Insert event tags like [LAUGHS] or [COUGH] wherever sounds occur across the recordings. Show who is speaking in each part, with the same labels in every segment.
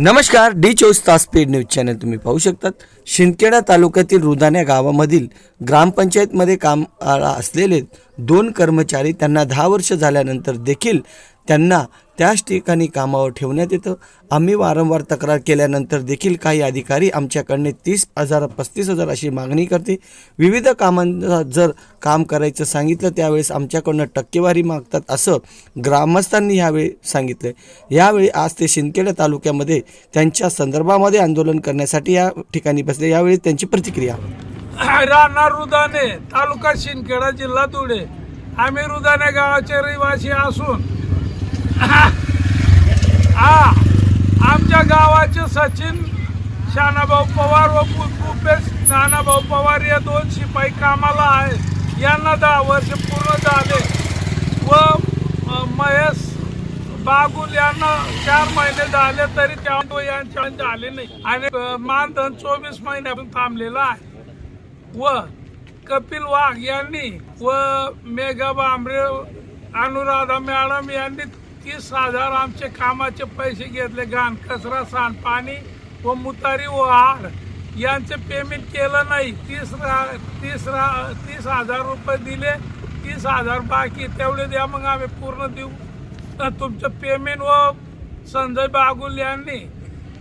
Speaker 1: नमस्कार डी चोवीस तास पेड न्यूज चॅनल तुम्ही पाहू शकतात. शिंदखेडा तालुक्यातील रुदाण्या गावामधील ग्रामपंचायतमध्ये काम असलेले दोन कर्मचारी त्यांना दहा वर्ष झाल्यानंतर देखील त्यांना त्याच ठिकाणी कामावर ठेवण्यात येतं. आम्ही वारंवार तक्रार केल्यानंतर देखील काही अधिकारी आमच्याकडने तीस हजार पस्तीस हजार अशी मागणी करते. विविध कामांना जर काम करायचं सांगितलं त्यावेळेस आमच्याकडनं टक्केवारी मागतात असं ग्रामस्थांनी यावेळी सांगितलं यावेळी आज ते शिंदखेडा तालुक्यामध्ये त्यांच्या संदर्भामध्ये आंदोलन करण्यासाठी या ठिकाणी बसले. यावेळी त्यांची प्रतिक्रिया.
Speaker 2: राहणार रुदाने तालुका शिंदखेडा जिल्हा धुळे. आम्ही रुदाने गावाचे रहिवासी असून [LAUGHS] आमच्या गावाचे सचिन शानाभाऊ पवार व भूपेश नानाभाऊ पवार या दोन शिपाई कामाला आहे. यांना दहा वर्ष पूर्ण झाले. व महेश बागुल यांना चार महिने झाले तरी त्या यांच्या झाले नाही. आणि मानधन चोवीस महिन्यापासून थांबलेलं आहे. व कपिल वाघ यांनी व मेघा बांबरे अनुराधा मॅडम यांनी तीस हजार आमचे कामाचे पैसे घेतले घाण कचरा सांडपाणी व मुतारी व आड यांचे पेमेंट केलं नाही. तीस रा तीस रा तीस हजार रुपये दिले. तीस हजार बाकी तेवढे द्या मग आम्ही पूर्ण देऊ. तर तुमचं पेमेंट व संजय बागुल यांनी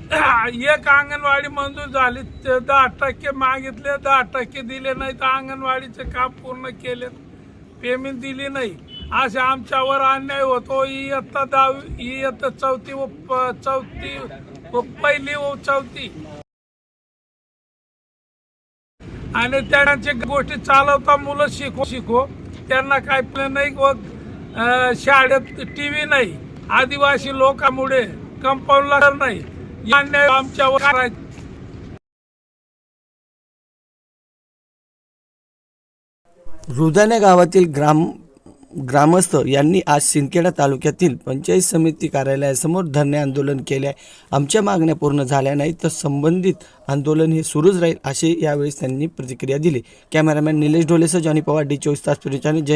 Speaker 2: [CLEARS THROAT] एक अंगणवाडी मंजूर झाली. दहा टक्के मागितले. दहा टक्के दिले नाही तर अंगणवाडीचे काम पूर्ण केले पेमेंट दिली नाही. अशा आमच्यावर अन्याय होतो. इयत्ता दहावी इयत्ता चौथी व चौथी व पहिली व चौथी. आणि त्यांची गोष्टी चालवता मुलं शिको शिको. त्यांना काय प्लॅन नाही व शाळेत शाळेत टीव्ही नाही. आदिवासी लोकांमुळे कंपाऊंडला नाही. अन्याय आमच्यावर करायचा.
Speaker 1: रुदाण्या गावातील ग्राम ग्रामस्थ यांनी आज सिंदखेडा तालुक्यातील पंचायत समिती कार्यालयासमोर धरणे आंदोलन केले आहे. आमच्या मागण्या पूर्ण झाल्या नाही तर संबंधित आंदोलन हे सुरूच राहील अशी यावेळेस त्यांनी प्रतिक्रिया दिली. कॅमेरामॅन निलेश ढोलेसह जॉनी पवार डी चोवीस तास चॅनल जय